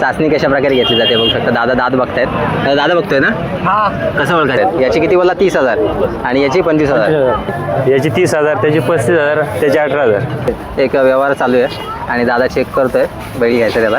चाचणी कशा प्रकारे घेतली जाते बघू शकता. दादा दात बघतायत. दादा बघतोय ना? हा. कसं ओळखायचं? याची किती बोलला? तीस हजार. आणि याची पंचवीस हजार. याची तीस हजार त्याची पस्तीस हजार त्याची अठरा हजार. एक व्यवहार चालू आहे. आणि दादा चेक करतोय. बैल घ्यायचं त्याला.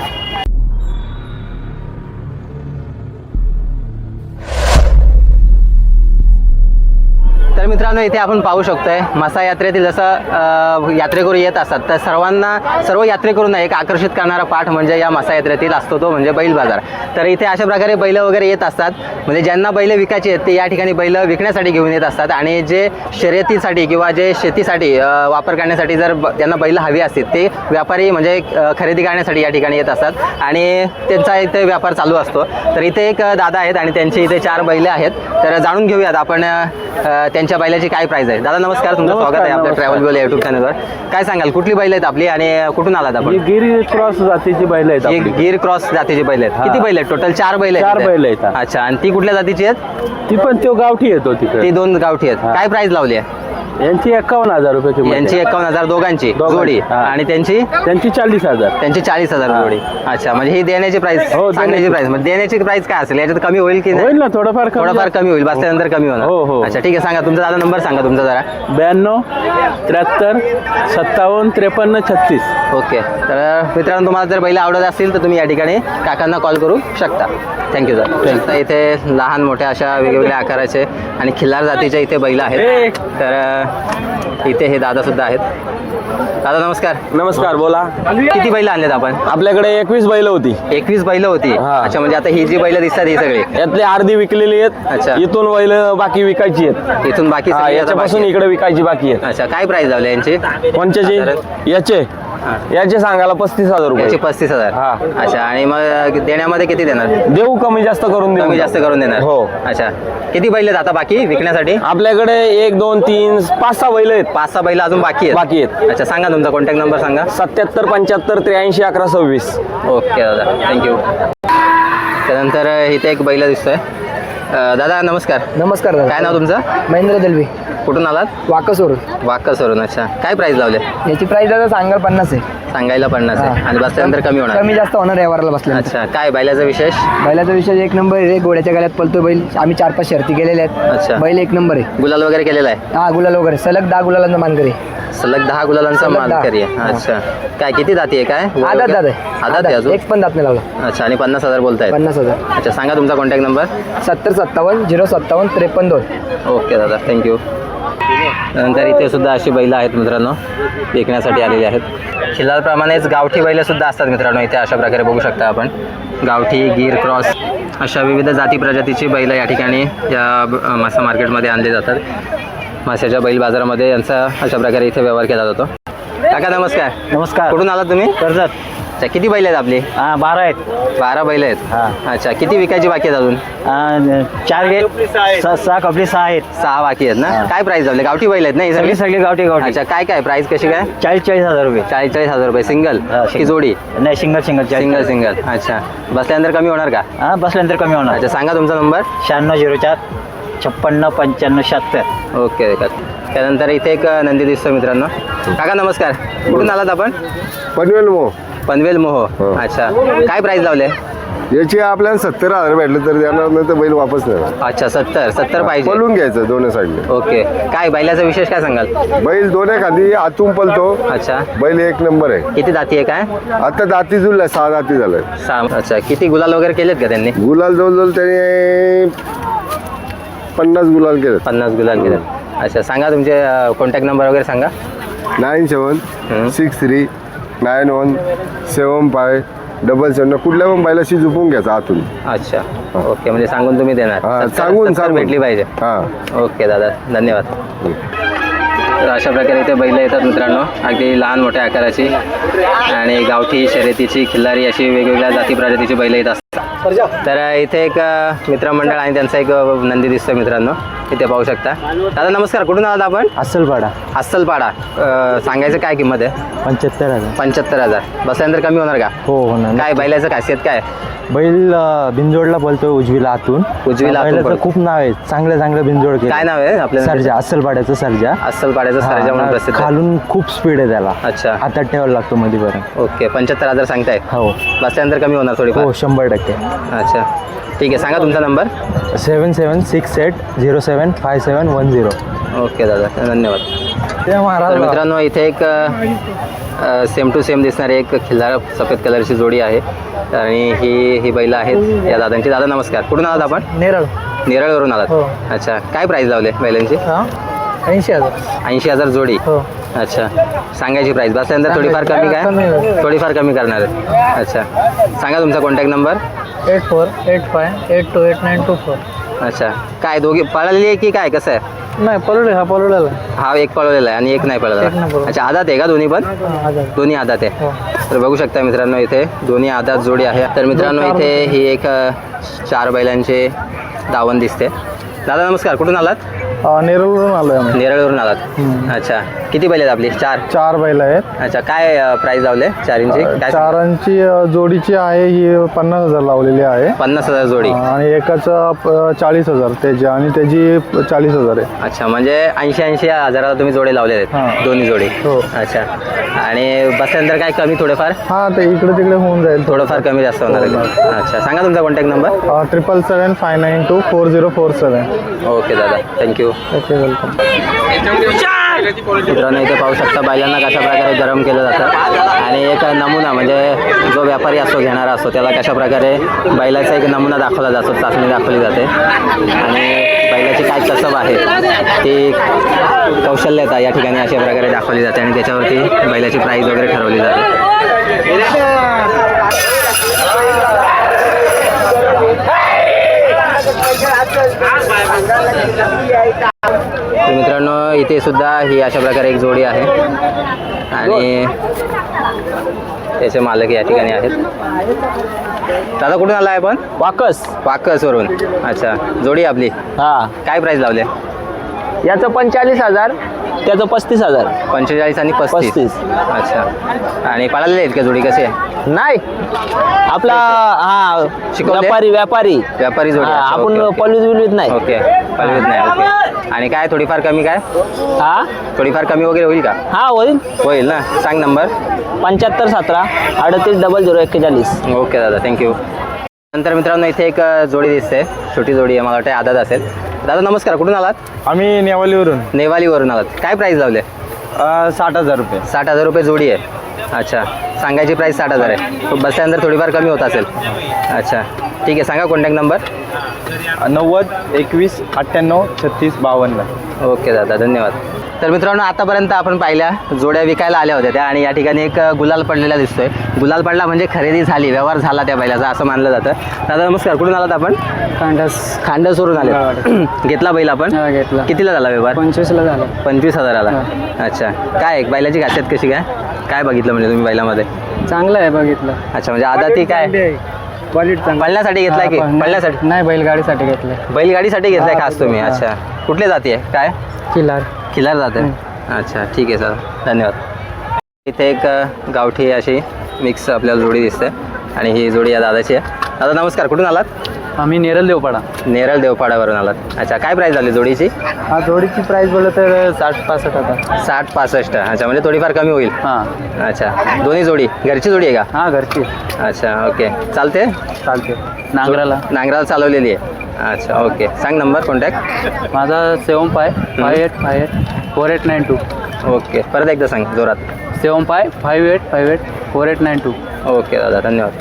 मित्रांनो इथे आपण पाहू शकतोय मसा यात्रेतील जसं यात्रेकरू येत असतात तर सर्वांना सर्व यात्रेकरूंना एक आकर्षित करणारा पाठ म्हणजे या मसा यात्रेतील असतो तो म्हणजे बैल बाजार. तर इथे अशा प्रकारे बैल वगैरे येत असतात म्हणजे ज्यांना बैल विकायची आहेत ते या ठिकाणी बैल विकण्यासाठी घेऊन येत असतात आणि जे शर्यतीसाठी किंवा जे शेतीसाठी वापर करण्यासाठी जर ज्यांना त्यांना बैल हवी असतील ते व्यापारी म्हणजे खरेदी करण्यासाठी या ठिकाणी येत असतात आणि त्यांचा इथे व्यापार चालू असतो. तर इथे एक दादा आहेत आणि त्यांचे इथे चार बैल आहेत. तर जाणून घेऊयात आपण त्यांच्या बैलाची काय प्राइस आहे? दादा नमस्कार. तुमचं स्वागत आहे आपल्या ट्रॅव्हल बोल युट्यूब चॅनलवर काय सांगाल? कुठली बैल आहेत आपली आणि कुठून आलात ही आपण गिरी क्रॉस जातीची बैल आहेत. गिर क्रॉस जातीची बैल आहेत. किती बैल आहेत? टोटल चार बैल आहेत चार? बैल आहेत. अच्छा आणि ती कुठल्या जातीची आहेत? ती पण तो गावठी येतो ती दोन गावठी आहेत. काय प्राइस लावली आहे? यांची एकावन्न हजार रुपये किंमत यांची आहे. एकावन्न हजार दोघांची दोघांची, जोडी. हा. आणि त्यांची? त्यांची चाळीस हजार. त्यांची चाळीस हजार हा. जोडी. अच्छा म्हणजे ही देण्याची प्राइस हो, सांगण्याची देण्याची. प्राइस म्हणजे देण्याची प्राइस काय असेल? याच्यात कमी होईल की नाही? होईल ना थोडंफार कमी थोडंफार. कमी होईल बसल्यानंतर कमी होणार. हो, हो. अच्छा ठीक आहे सांगा तुमचा दादा नंबर सांगा तुमचा जरा. ब्याण्णव त्र्याहत्तर सत्तावन्न त्रेपन्न छत्तीस. ओके. तर मित्रांनो तुम्हाला जर बैल आवडत असतील तर तुम्ही या ठिकाणी काकांना कॉल करू शकता. थँक्यू सर इथे लहान मोठ्या अशा वेगवेगळ्या आकाराचे आणि खिल्लार जातीचे इथे बैल आहेत. तर इथे हे दादा सुद्धा आहेत. दादा नमस्कार. नमस्कार बोला. किती बैल आणलेत आपण? आपल्याकडे एकवीस बैल होती. एकवीस बैल होती? हा. अच्छा म्हणजे आता ही जी बैल दिसतात ही सगळी. यातली अर्धी विकलेली अच्छा. आहेत इथून बैल बाकी विकायची आहेत. इथून बाकी हा, सगळी आता याच्यापासून बाकी इकडे विकायची बाकी आहेत. आहेत. अच्छा काय प्राइस लावली यांची? कोणच्याची? याचे. याचे सांगायला पस्तीस हजार याची रुपये पस्तीस हजार. हा. अच्छा आणि मग देण्यामध्ये किती देणार? देऊ कमी जास्त करून देऊ. कमी जास्त करून देणार. हो. अच्छा. किती बैल आहेत आता बाकी विकण्यासाठी? आपल्याकडे एक दोन तीन पाच सहा बैल आहेत. पाच सहा बैल अजून बाकी आहेत. बाकी आहेत. अच्छा सांगा तुमचा कॉन्टॅक्ट नंबर सांगा. सत्याहत्तर पंच्याहत्तर त्र्याऐंशी अकरा सव्वीस. ओके दादा. थँक्यू त्यानंतर इथे एक बैल दिसतोय. अं, दादा नमस्कार. नमस्कार दादा. काय नाव तुमचं? महेंद्र दलवी. कुठून आलात? वाकसवरून वाक्कसवरून अच्छा. काय प्राइस लावले? याची प्राइस दादा सांगाल पन्नास आहे. सांगायला पन्नास आहे. आणि बसल्यानंतर कमी होणार. कमी जास्त होणार व्यवहाराला बसल्यानंतर. अच्छा. काय बैलाचा विशेष? बैलाचा विषय एक नंबर आहे. घोड्याच्या गळ्यात पलतो बैल. आम्ही चार पाच शर्ती केलेल्या अच्छा. आहेत बैल एक नंबर आहे. गुलाल वगैरे केलेला आहे? हा गुलाल वगैरे. सलग दहा गुलालांचा मानकरी सलग दहा गुलालांचा सलग माल दहा. हा. अच्छा. काय किती जाती आहे काय? आदात दादा आदात आहे. अजून? एक पण दात नाही लावला. अच्छा. आणि पन्नास हजार बोलतायत. पन्नास हजार. अच्छा. सांगा तुमचा कॉन्टॅक्ट नंबर सत्तर सत्तावन्न झिरो सत्तावन्न त्रेपन्न दोन. ओके दादा. थँक्यू नंतर इथे सुद्धा अशी बैलं आहेत मित्रांनो विकण्यासाठी आलेली आहेत. खिल्लारप्रमाणेच गावठी बैलंसुद्धा असतात मित्रांनो इथे अशा प्रकारे बघू शकता आपण. गावठी गीर क्रॉस अशा विविध जाती प्रजातीची बैलं या ठिकाणी या मासा मार्केटमध्ये आणली जातात. माशाच्या बैल बाजारामध्ये यांचा अशा प्रकारे इथे व्यवहार केला जातो. काका नमस्कार नमस्कार कुठून आलात तुम्ही कर्जत अच्छा किती बैल आहेत आपली हा बारा आहेत बारा बैल आहेत हा. अच्छा किती विकायची बाकी आहेत अजून चार गे स- सहा कपडे सहा आहेत सहा बाकी आहेत ना हा. काय प्राइस लावले गावठी बैल आहेत ना ही सगळी सगळी सगळी गावठी गावठी अच्छा काय काय प्राइस कशी काय चाळीस चाळीस हजार रुपये चाळीस चाळीस हजार रुपये सिंगल हा, की single. जोडी नाही सिंगल सिंगल सिंगल सिंगल अच्छा बसल्यानंतर कमी होणार का हा बसल्यानंतर कमी होणार अच्छा सांगा तुमचा नंबर शहाण्णव झिरो चार छप्पन्न पंच्याण्णव शहात्तर. ओके त्यानंतर इथे एक नंदी दिसतो मित्रांनो. काका नमस्कार. कुठून आलात आपण? पनवेल मो पनवेल मोहो. हो. अच्छा. काय प्राइस लावले? याची आपल्याला सत्तर हजार भेटले तर देणार नाही तर बैल वापस नाही अच्छा सत्तर. सत्तर पाहिजे. पलून घ्यायचं दोन्ही साईडने. ओके. काय बैलाचा विशेष काय सांगाल? बैल दोन्ही खाली आतून पलतो. अच्छा. बैल एक नंबर आहे. किती दाती आहे काय? आता दाती जुळलाय सहा दाती झालाय सहा. अच्छा. किती गुलाल वगैरे केलेत का त्यांनी? गुलाल जवळजवळ त्याने पन्नास गुलाल केले पन्नास गुलाल केलेत. अच्छा सांगा तुमचे कॉन्टॅक्ट नंबर वगैरे सांगा. Nine seven. Six three nine one seven five double seven. कुठल्या पण बैलाशी झुपून घ्यायचा आतून. अच्छा ओके म्हणजे सांगून तुम्ही देणार. हा, सत्तर- सांगून सत्तर सांगून. भेटली पाहिजे. हा. ओके दादा धन्यवाद. तर अशा प्रकारे इथे बैल येतात मित्रांनो. अगदी लहान मोठ्या आकाराची. आणि गावठी शर्यतीची खिल्लारी अशी वेगवेगळ्या जाती प्रजातीची बैल येत असतात. तर इथे एक मित्रमंडळ आणि त्यांचा एक नंदी दिसतोय मित्रांनो. इथे पाहू शकता. दादा नमस्कार. कुठून आलात आपण? अस्सलपाडा. अस्सलपाडा. सांगायचं काय किंमत आहे? पंच्याहत्तर हजार. पंच्याहत्तर हजार. बसल्यानंतर कमी होणार का? हो होणार. काय बैलाचं खासियत काय बैल अं, बिनजोडला बोलतोय उजवीला आतून उजवीला. खूप नाव आहे. चांगलं चांगलं बिनजोड केलं. काय नाव आहे आपल्या सर्जा अस्सलपाड्याचं सर्जा. अस्सलपाड्याचं सरजा म्हणून प्रसिद्ध. खालून खूप स्पीड आहे त्याला. अच्छा. हातात ठेवायला लागतो मध्ये पर्यंत ओके पंच्याहत्तर हजार सांगताय. हो. बसल्यानंतर कमी होणार थोडीफार? हो शंभर टक्के. अच्छा. ठीक आहे सांगा तुमचा number. Seven seven six eight zero seven five seven one zero. Okay दादा धन्यवाद. ते तर महाराज मित्रांनो इथे एक सेम टू सेम दिसणारी एक खिल्लार सफेद कलरची जोडी आहे. आणि ही ही बैलं आहेत या दादांची. दादा नमस्कार. कुठून आलात आपण? नेरळ. नेरळवरून आलात. हो. अच्छा. काय प्राईस लावले बैलांची? ऐंशी हजार. ऐंशी हजार जोडी. हो. अच्छा. सांगायची प्राईस बसल्यानंतर थोडीफार कमी काय. थोडीफार कमी करणार अच्छा. सांगा तुमचा contact number eight four eight five eight two eight nine two four. अच्छा. काय दोघी पळालेली आहे की काय? कसं आहे? नाही पलवडे हा पलवड्याला हा एक पळवलेला आहे आणि एक नाही पळवलेला. पळवला. अच्छा आदात आहे का दोन्ही पण? दोन्ही आदात आहे. हो. तर बघू शकता मित्रांनो इथे दोन्ही आदात जोडी आहे. तर मित्रांनो इथे ही एक चार बैलांचे दावण दिसते. दादा नमस्कार. कुठून आलात? नेरळवरून आलोय आम्ही. नेरळवरून आलात. अच्छा. किती बैल आहेत आपली? चार. चार बैल आहेत. अच्छा. काय प्राईस लावले चारींची? काय चारांची जोडीची आहे ही पन्नास हजार लावलेली आहे. पन्नास हजार जोडी. आणि एकाचं चाळीस हजार त्याची आणि त्याची चाळीस हजार आहे. अच्छा. म्हणजे ऐंशी ऐंशी हजाराला तुम्ही जोडे लावले आहेत. हां. दोन्ही जोडी. हो. अच्छा. आणि बसल्यानंतर काय कमी थोडेफार? हा ते इकडे तिकडे होऊन जाईल. थोडंफार कमी जास्त होणार आहे. अच्छा. सांगा तुमचा contact number triple seven five nine two four zero four seven okay दादा. थँक्यू ओके वेलकम मित्रांनो इथे पाहू शकता बैलांना कशा प्रकारे गरम केलं जातं. आणि एक नमुना म्हणजे जो व्यापारी असतो घेणारा असतो त्याला कशा प्रकारे बैलाचा एक नमुना दाखवला जातो चाचणी दाखवली जाते. आणि बैलाची काय कसब आहे ती कौशल्यता या ठिकाणी अशा प्रकारे दाखवली जाते आणि त्याच्यावरती बैलाची प्राईज वगैरे ठरवली जाते. तर मित्रांनो इथे सुद्धा ही अशा प्रकारे एक जोडी आहे. आणि त्याचे मालक या ठिकाणी आहेत. दादा कुठून आला आहे पण वाकस वाकसवरून अच्छा जोडी आपली. हा. काय प्राईस लावले? याचं पंचेचाळीस हजार. त्याचं पस्तीस हजार. पंचेचाळीस आणि पस्तीस. अच्छा. आणि पळालेले आहेत का जोडी कसे? नाही. आपला हा? व्यापारी व्यापारी. व्यापारी जोडी. आपण. पलवीत बिलवीत नाही. ओके पळवीत नाही ओके. आणि काय थोडीफार कमी काय? हा? थोडीफार कमी वगैरे होईल का? हा होईल. होईल ना. सांग नंबर. पंच्याहत्तर सतरा अडतीस डबल झिरो एक्केचाळीस. ओके दादा. थँक्यू नंतर मित्रांनो इथे एक जोडी दिसते. छोटी जोडी आहे मला वाटतं आदात असेल. दादा नमस्कार. कुठून आलात? आम्ही नेवालीवरून. नेवालीवरून आलात. काय प्राईस लावले? साठ हजार रुपये. साठ हजार रुपये जोडी आहे. अच्छा. सांगायची प्राईस साठ हजार आहे. बसल्यानंतर थोडीफार कमी होत असेल. अच्छा. ठीक आहे सांगा कॉन्टॅक्ट नंबर नव्वद एकवीस अठ्ठ्याण्णव छत्तीस बावन्न. ओके दादा धन्यवाद. तर मित्रांनो आतापर्यंत आपण पाहिल्या जोड्या विकायला आल्या होत्या त्या आणि या ठिकाणी एक गुलाल पडलेला दिसतोय. गुलाल पडला म्हणजे खरेदी झाली व्यवहार झाला त्या बैलाचा असं मानलं जातं. दादा नमस्कार. कुठून आलात आपण? कांडस खांडसवरून आले घेतला. बैल आपण? घेतला. कितीला झाला व्यवहार? पंचवीसला झालं. पंचवीस हजाराला. अच्छा. काय बैलाची खासियत कशी काय? काय बघितलं म्हणजे तुम्ही बैलामध्ये? चांगलं आहे बघितलं. अच्छा म्हणजे आता ती काय? पळण्यासाठी घेतलाय की? पळण्यासाठी? नाही बैलगाडीसाठी घेतलं बैलगाडीसाठी घेतलाय खास तुम्ही. अच्छा. कुठले जाती आहे? काय? किल्लार. खिलार जाते. अच्छा ठीक आहे सर. धन्यवाद. इथे एक गावठी अशी मिक्स आपल्याला जोडी दिसते. आणि ही जोडी या दादाची आहे. दादा नमस्कार. कुठून आलात? आम्ही नेरल देवपाडा. नेरळ देवपाड्यावरून आलात. अच्छा काय प्राईस झाली जोडीची? हा जोडीची प्राइस बोललं तर साठ पासष्ट आता. साठ पासष्ट. अच्छा म्हणजे थोडीफार कमी होईल. हां. अच्छा दोन्ही जोडी? घरची जोडी आहे हां घरची. का अच्छा ओके. चालते चालते नांगराला. नांगराला चालवलेली आहे. अच्छा ओके. सांग नंबर कॉन्टॅक्ट माझा seven five five eight five eight four eight nine two okay. परत एकदा सांग जोरात. Seven five five eight five eight four eight nine two. Okay दादा धन्यवाद.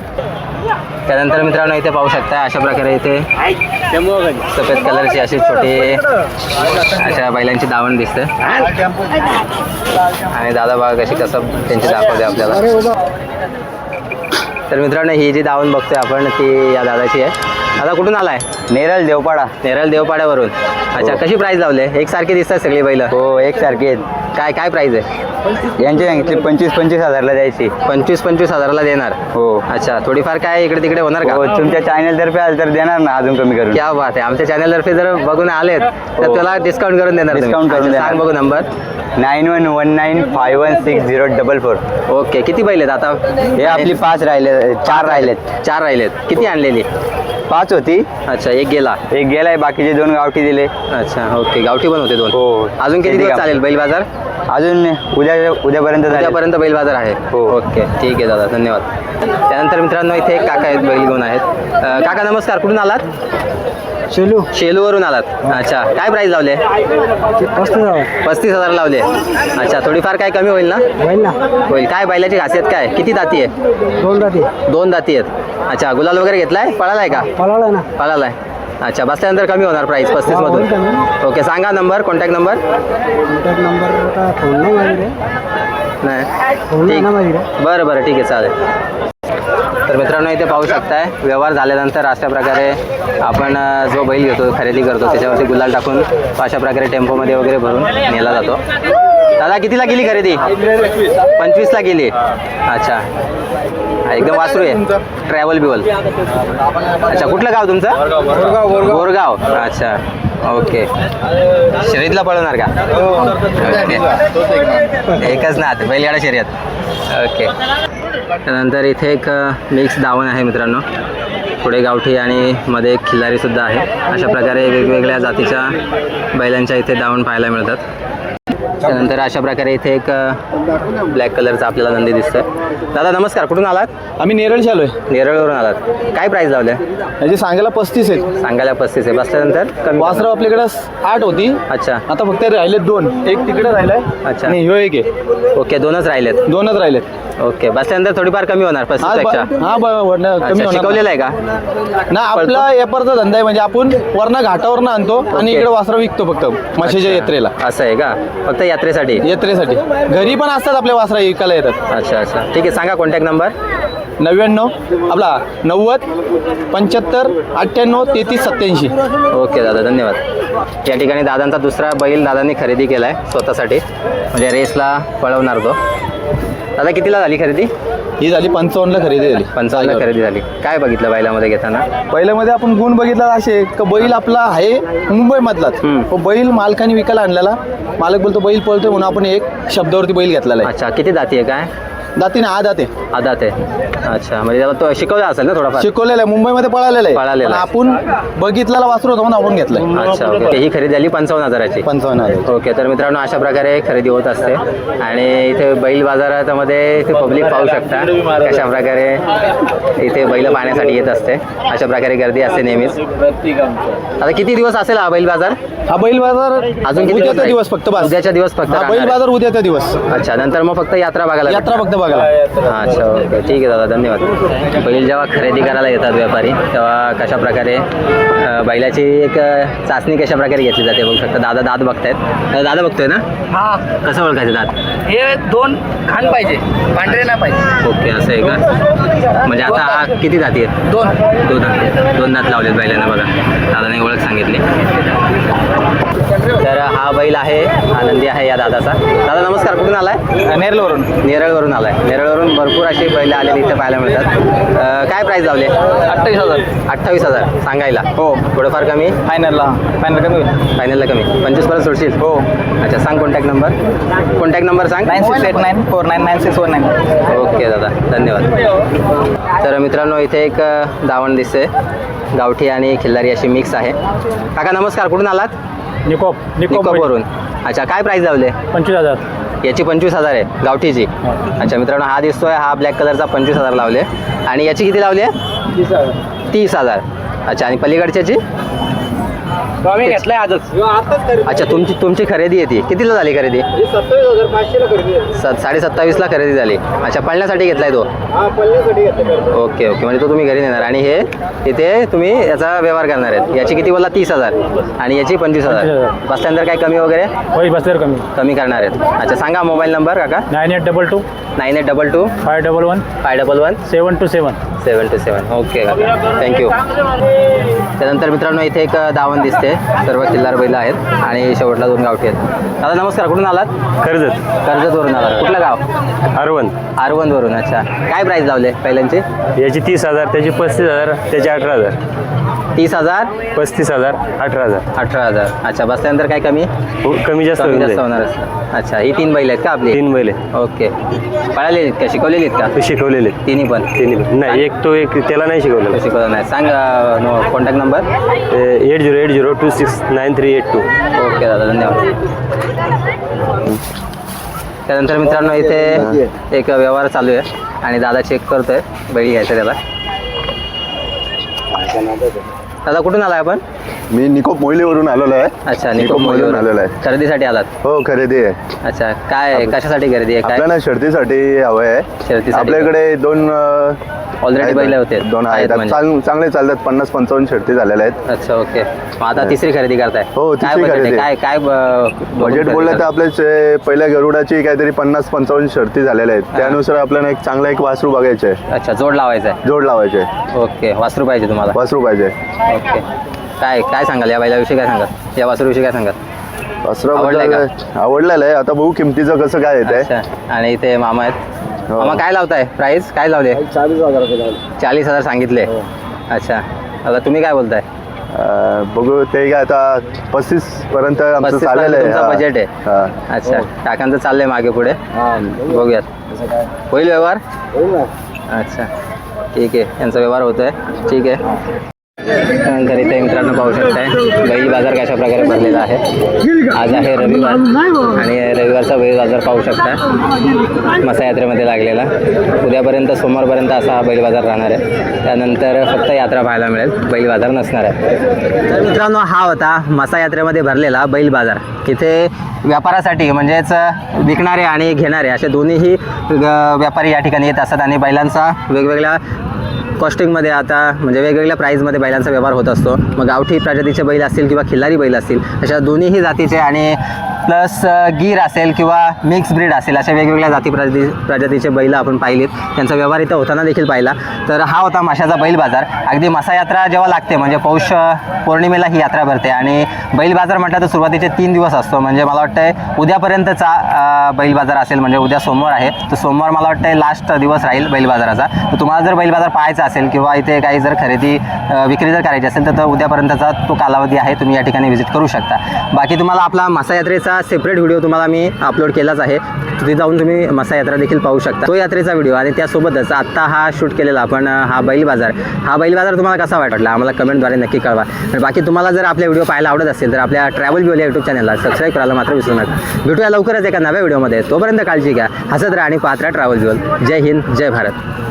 त्यानंतर मित्रांनो इथे पाहू शकता अशा प्रकारे इथे सफेद कलरची अशी छोटी अशा बैलांची दावण दिसते. आणि दादा बाग अशी कसं त्यांची दाखवते आपल्याला. तर मित्रांनो ही जी दावण बघतोय आपण ती या दादाची आहे. दादा कुठून आलाय? नेरळ देवपाडा. नेरळ देवपाड्यावरून. अच्छा कशी प्राईस लावले? एकसारखी दिसतात सगळी बैल. हो एकसारखे आहेत. काय काय प्राईज आहे? यांची सांगितली पंचवीस पंचवीस हजारला द्यायची. पंचवीस पंचवीस हजाराला देणार? हो. अच्छा थोडीफार काय इकडे तिकडे होणार हो, का तुमच्या चॅनल तर्फे आलं तर देणार ना अजून कमी करून. क्या बात आहे. आमच्या चॅनलतर्फे जर बघून आलेत तर हो. त्याला डिस्काउंट करून देणार तुम्ही. Discount करून अच्छा, देणार. सांग बघू number nine one one nine five one six zero double four. Okay किती बैल आहेत आता? हे आपली पाच राहिले चार राहिलेत. चार राहिलेत. किती आणलेली? पाच होती. अच्छा एक गेला. एक गेलाय बाकीचे दोन गावठी दिले. अच्छा ओके गावठी पण होते दोन. हो. अजून किती किती दिवस गाव- चालेल बैल बाजार? अजून उद्या उद्यापर्यंत झाले. उद्यापर्यंत बैल बाजार आहे. हो. ओके. ठीक आहे दादा. धन्यवाद. त्यानंतर मित्रांनो इथे एक काका आहेत बैल घेऊन आहेत. अं, काका नमस्कार. कुठून आलात? शेलू. शेलूवरून आलात. अच्छा. काय प्राईस लावले? पस्तीस हजार. लावले. अच्छा. थोडीफार काय कमी होईल ना? होईल ना. होईल. काय बैलाची खासियत काय? किती दाती आहे दोन जाती दोन दाती आहेत. अच्छा. गुलाल वगैरे घेतलाय? पळालाय का? पळाला ना. पळालाय. अच्छा बसल्यानंतर कमी होणार प्राईस पस्तीस हा, होईल मधून ओके सांगा number contact number contact number आता फोन नाही माझी नाही. फोन नाही ठीक. ना माझी बरं बरं ठीक आहे चालेल. तर मित्रांनो इथे पाहू शकताय व्यवहार झाल्यानंतर अशा प्रकारे आपण अ, जो बैल घेतो खरेदी करतो त्याच्यावरती गुलाल टाकून तो अशा प्रकारे टेम्पोमध्ये वगैरे भरून नेला जातो. दादा कितीला गेली खरेदी? पंचवीसला गेली. अच्छा. हा, एकदम वासरू आहे. ट्रॅव्हल बिवल अच्छा कुठलं गाव तुमचं? बोरगाव अच्छा ओके. शर्यतला पळवणार का? ओके. एकच ना बैलगाडा शर्यत. ओके. त्यानंतर इथे एक मिक्स दावण आहे मित्रांनो. पुढे गावठी आणि मध्ये एक खिल्लारीसुद्धा आहे. अशा प्रकारे वेगवेगळ्या जातीच्या बैलांच्या इथे दावण पाहायला मिळतात. त्यानंतर अशा प्रकारे इथे एक ब्लॅक कलरचा आपल्याला नंदी दिसतोय. दादा नमस्कार. कुठून आलात? आम्ही नेरळ आलोय नेरळवरून आलात. काय प्राईस लावले याची सांगायला पस्तीस आहेत. सांगायला पस्तीस आहे बसल्यानंतर वासराव आपल्याकडे आठ होती. अच्छा. आता फक्त राहिले दोन. एक तिकडे राहिलाय अच्छा. आणि ह्यो एक आहे. ओके दोनच राहिलेत. दोनच राहिलेत. ओके बसल्यानंतर थोडीफार कमी होणार हा ब- हा ब- वरनं कमी अच्छा, होणार. शिकवलेलं आहे का? ना आपला व्यापारचा धंदा आहे म्हणजे आपण वरनं घाटावरनं आणतो आणि ओके. इकडे वासरा विकतो फक्त म्हशीच्या यात्रेला. असं आहे का? फक्त यात्रेसाठी? यात्रेसाठी. घरी पण असतात आपल्या वासरा विकायला येतात. अच्छा अच्छा. ठीक आहे सांगा कॉन्टॅक्ट नंबर नव्याण्णव आपला नव्वद पंच्याहत्तर अठ्ठ्याण्णव तेहतीस सत्याऐंशी ओके दादा धन्यवाद. या ठिकाणी दादांचा दुसरा बैल दादांनी खरेदी केला आहे स्वतःसाठी. म्हणजे रेसला पळवणार तो. दादा कितीला झाली खरेदी? ही झाली पंचावन्नला खरेदी झाली. पंचावन्न खरेदी झाली. काय बघितलं बैलामध्ये घेताना? पहिल्यामध्ये आपण गुण बघितला असे का बैल आपला आहे मुंबईमधलाच. बैल मालकाने विकायला आणलेला. मालक बोलतो बैल पळतोय म्हणून आपण एक शब्दावरती बैल घेतलेला आहे. अच्छा किती जाती आहे काय? दातीने आ दाते. आदात आहे अच्छा म्हणजे त्याला तो शिकवला असेल ना थोडाफार? शिकवलेला आहे मुंबईमध्ये पळालेला आहे. पळालेला आहे. पण आपण बघितलेला वासरू होता म्हणून आपण घेतलाय. अच्छा ओके. ही खरेदी झाली पंचावन्न हजाराची. पंचावन्न हजार. ओके तर मित्रांनो अशा प्रकारे खरेदी होत असते. आणि इथे बैल बाजारामध्ये इथे पब्लिक पाहू शकता. कशा प्रकारे इथे बैल पाहण्यासाठी येत असते. अशा प्रकारे गर्दी असते नेहमीच. आता किती दिवस असेल हा बैल बाजार? हा बैल बाजार अजून किती उद्याचा? दिवस फक्त बस. उद्याच्या दिवस फक्त हा राहणार बैल आहे. बाजार उद्याचा दिवस. अच्छा नंतर मग फक्त यात्रा बघायला यात्रा भेटणार. फक्त बघायला. अच्छा ओके. ठीक आहे दादा धन्यवाद. बैल जेव्हा खरेदी करायला येतात व्यापारी तेव्हा कशा प्रकारे बैलाची एक चाचणी कशा प्रकारे घेतली जाते बघू शकता. दादा दात बघतायत. दादा बघतोय ना? हा. कसं ओळखायचं दात? हे दोन खान पाहिजे पांढरे नाही पाहिजे. ओके असं आहे का? म्हणजे आता हा किती दाती आहेत? दोन. दोन दात दोन दात लावलेत बैलांना बघा. दादाने ओळख सांगितली. तर हा बैल आहे आनंदी आहे या दादाचा. दादा नमस्कार कुठून आलाय? नेरलवरून नेरळवरून. आलाय. नेरळवरून भरपूर अशी बैल आलेली इथे पाहायला मिळतात. काय प्राईस लावले? अठ्ठावीस हजार. अठ्ठावीस हजार. सांगायला. हो. थोडंफार कमी? फायनलला फायनल कमी होईल. फायनलला कमी. पंचवीसपर्यंत सोडशील? हो. अच्छा सांग कॉन्टॅक्ट नंबर कॉन्टॅक्ट नंबर सांग. Nine six eight nine four nine nine six one nine okay दादा. धन्यवाद. तर मित्रांनो इथे एक दावण दिसते गावठी आणि खिल्लारी अशी मिक्स आहे. काका नमस्कार. कुठून आलात? निकोप निकोपवरून अच्छा काय प्राईस लावले? पंचवीस हजार. याची पंचवीस हजार आहे गावठीची. अच्छा मित्रांनो हा दिसतोय हा ब्लॅक कलरचा पंचवीस हजार लावले आणि याची किती लावली आहे? तीस हजार. अच्छा आणि पलीकडच्याची? आम्ही घेतलाय आजच. अच्छा तुमची तुमची खरेदी आहे ती कितीला झाली खरेदी? सत साडे सत्तावीसला खरेदी झाली. अच्छा पळण्यासाठी घेतलाय तो? Okay okay. म्हणजे तो तुम्ही घरी नेणार. आणि हे इथे तुम्ही याचा व्यवहार करणार आहेत. याची किती बोलला? तीस हजार. आणि याची पंचवीस हजार. बसल्यानंतर काय कमी वगैरे? बसल्यावर कमी. कमी करणार आहेत. अच्छा सांगा मोबाईल नंबर काका. Nine eight double two. Nine eight double two. Five double one. Five double one. Seven two seven. Seven two seven. Okay thank you त्यानंतर मित्रांनो इथे एक दावण दिसते. सर्व किल्लार बैल आहेत आणि शेवटला दोन गावठी आहेत. दादा नमस्कार. कुठून आलात? कर्जत. कर्जतवरून आलात. कुठलं गाव? अरवण आरवनवरून अच्छा. काय प्राईस लावले पहिल्यांची? याची तीस हजार त्याची पस्तीस हजार त्याची अठरा हजार. तीस हजार? पस्तीस हजार अठरा हजार. अठरा हजार. अच्छा बसल्यानंतर काय कमी? हो, कमी जास्त कमी होऊन जास्त जाईल. होणारच अच्छा ही तीन बैल आहेत का आपली? तीन बैल ओके. पळालेली आहेत का? शिकवलेली आहेत का? ते शिकवलेले तिन्ही पण. तिन्ही पण. नाही एक तो एक त्याला नाही शिकवलेलं. शिकवलं नाही. सांग contact number eight zero eight zero two six nine three eight two okay दादा धन्यवाद. त्यानंतर मित्रांनो इथे एक व्यवहार चालू आहे. आणि दादा चेक करतोय. बैल घ्यायचा त्याला. 先拿这个 दादा कुठून आलाय आपण? मी निकोप मोहिलीवरून आलेलो आहे. अच्छा निकोप मोहिलीवरून आलेलो आहे. खरेदीसाठी आलात? हो खरेदी आहे. अच्छा काय कशासाठी खरेदी आहे? काय? आपल्याला शर्तीसाठी हवं आहे. शर्तीसाठी. आपल्याकडे दोन आहेत. बैल होते. दोन आहेत. म्हणजे. चांग- चांगले चालतात. पन्नास पंचावन्न शर्ती झालेल्या आहेत. अच्छा ओके. आता तिसरी खरेदी करताय. हो, काय तिसरी आहे? खरेदी. काय काय बजेट बोललं तर? आपल्या पहिल्या गरुडाची काहीतरी पन्नास पंचावन्न शर्ती झालेल्या आहेत. त्यानुसार आपल्याला एक चांगला एक वासरू बघायचे आहे. अच्छा जोड लावायचा जोड लावायचे आहे. ओके वासरू पाहिजे तुम्हाला. वासरू पाहिजे. ओके. काय काय सांगाल? या बैलाविषयी काय सांगाल? या वासरूविषयी काय सांगाल? वासरू आवडलंय आवडलेलं आहे आता बघू किमतीचं कसं काय येत आहे अच्छा. आणि इथे मामा आहेत. हो. मामा काय लावताय? प्राइस काय लावले? चाळीस हजार सांगितले. हो. अच्छा. आता तुम्ही काय बोलताय? बघू ते काय आता पस्तीस पर्यंत आमचं 35 चाललेलं आहे. तुमचं हा. बजेट आहे. हा. अच्छा. काकांचं चाललंय मागे पुढे. बघूयात. होईल व्यवहार? अच्छा. ठीक आहे. यांचा व्यवहार होतोय. ठीक आहे. त्यानंतर इथे मित्रांनो पाहू शकताय बैल बाजार कशा प्रकारे भरलेला आहे. आज आहे रविवार आणि रविवारचा बैल बाजार पाहू शकता मसा यात्रेमध्ये लागलेला. उद्यापर्यंत सोमवारपर्यंत असा हा बैल बाजार राहणार आहे. त्यानंतर फक्त यात्रा पाहायला मिळेल. बैल बाजार नसणार आहे. तर मित्रांनो हा होता मसा यात्रेमध्ये भरलेला बैल बाजार. इथे व्यापारासाठी म्हणजेच विकणारे आणि घेणारे असे दोन्हीही व्यापारी या ठिकाणी येत असतात आणि बैलांचा वेगवेगळ्या कॉस्टिंगमध्ये आता म्हणजे वेगवेगळ्या प्राईजमध्ये बैलांचा व्यवहार होत असतो. मग गावठी प्रजातीचे बैल असतील किंवा खिल्लारी बैल असतील अशा दोन्हीही जातीचे आणि प्लस गीर असेल किंवा मिक्स ब्रीड असेल अशा वेगवेगळ्या जाती प्रजाती प्रजातीचे बैल आपण पाहिलीत. त्यांचा व्यवहार इथं होताना देखील पाहिला. तर हा होता माशाचा बैल बाजार. अगदी मासा यात्रा जेव्हा लागते म्हणजे पौष पौर्णिमेला ही यात्रा भरते आणि बैल बाजार म्हटलं तर सुरुवातीचे तीन दिवस असतो. म्हणजे मला वाटतंय उद्यापर्यंतचा बैल बाजार असेल म्हणजे उद्या सोमवार आहे. तर सोमवार मला वाटतं लास्ट दिवस राहील बैल बाजाराचा. तर तुम्हाला जर बैल बाजार पाहायचा असेल किंवा इथे काही जर खरेदी विक्री जर करायची असेल तर उद्यापर्यंतचा तो कालावधी आहे तुम्ही या ठिकाणी व्हिजिट करू शकता. बाकी तुम्हाला आपला मसा यात्रेचा सेपरेट व्हिडिओ तुम्हाला मी अपलोड केलाच आहे. तिथे जाऊन तुम्ही मसा यात्रा देखील पाहू शकता. तो यात्रेचा व्हिडिओ आणि त्यासोबतच आत्ता हा शूट केलेला आपण हा बैल बाजार. हा बैल बाजार तुम्हाला कसा वाटला? आम्हाला कमेंटद्वारे नक्की कळवा. बाकी तुम्हाला जर आपले व्हिडिओ पाहायला आवडत असेल तर आपल्या ट्रॅव्हल व्हिडिओ यूट्यूब चॅनलला सबस्क्राईब करायला मात्र विसरू नका. भेटूया लवकरच एका नव्या व्हिडिओमध्ये तोपर्यंत काळजी घ्या. हसत राहा आणि पात्रा ट्रॅव्हल व्हिडिओ जय हिंद जय भारत.